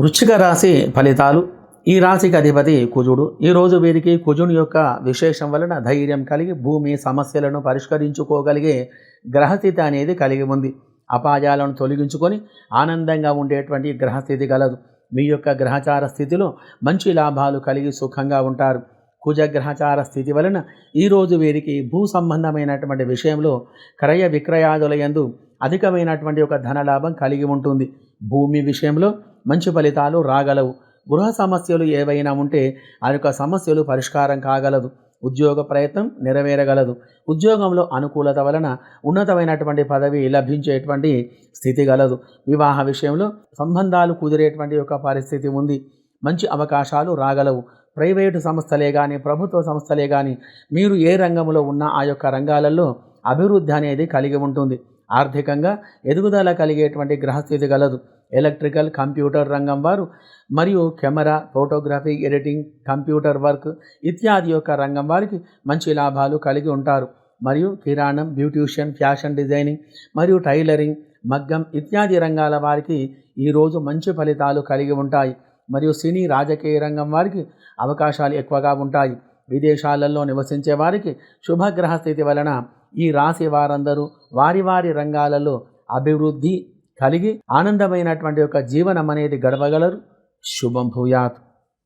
వృశ్చిక రాశి ఫలితాలు. ఈ రాశికి అధిపతి కుజుడు. ఈరోజు వీరికి కుజుని యొక్క విశేషం వలన ధైర్యం కలిగి భూమి సమస్యలను పరిష్కరించుకోగలిగే గ్రహస్థితి అనేది కలిగి ఉంది. అపాయాలను తొలగించుకొని ఆనందంగా ఉండేటువంటి గ్రహస్థితి కలదు. మీ యొక్క గ్రహచార స్థితిలో మంచి లాభాలు కలిగి సుఖంగా ఉంటారు. కుజ గ్రహచార స్థితి వలన ఈరోజు వీరికి భూ సంబంధమైనటువంటి విషయంలో క్రయ విక్రయాదుల యందు అధికమైనటువంటి ఒక ధనలాభం కలిగి ఉంటుంది. భూమి విషయంలో మంచి ఫలితాలు రాగలవు. గృహ సమస్యలు ఏవైనా ఉంటే ఆ యొక్క సమస్యలు పరిష్కారం కాగలదు. ఉద్యోగ ప్రయత్నం నెరవేరగలదు. ఉద్యోగంలో అనుకూలత వలన ఉన్నతమైనటువంటి పదవి లభించేటువంటి స్థితి గలదు. వివాహ విషయంలో సంబంధాలు కుదిరేటువంటి ఒక పరిస్థితి ఉంది. మంచి అవకాశాలు రాగలవు. ప్రైవేటు సంస్థలే కానీ ప్రభుత్వ సంస్థలే కానీ మీరు ఏ రంగంలో ఉన్న ఆ యొక్క రంగాలలో అభివృద్ధి అనేది కలిగి ఉంటుంది. ఆర్థికంగా ఎదుగుదల కలిగేటువంటి గ్రహస్థితి గలదు. ఎలక్ట్రికల్ కంప్యూటర్ రంగం వారు మరియు camera photography editing computer work ఇత్యాది యొక్క రంగం వారికి మంచి లాభాలు కలిగి ఉంటారు. మరియు కిరాణం బ్యూటిషియన్ ఫ్యాషన్ డిజైనింగ్ మరియు టైలరింగ్ మగ్గం ఇత్యాది రంగాల వారికి ఈరోజు మంచి ఫలితాలు కలిగి ఉంటాయి. మరియు సినీ రాజకీయ రంగం వారికి అవకాశాలు ఎక్కువగా ఉంటాయి. విదేశాలలో నివసించే వారికి శుభగ్రహ స్థితి వలన ఈ రాశి వారందరూ వారి వారి రంగాలలో అభివృద్ధి కలిగి ఆనందమైనటువంటి ఒక జీవనం అనేది గడపగలరు. శుభం భూయాత్.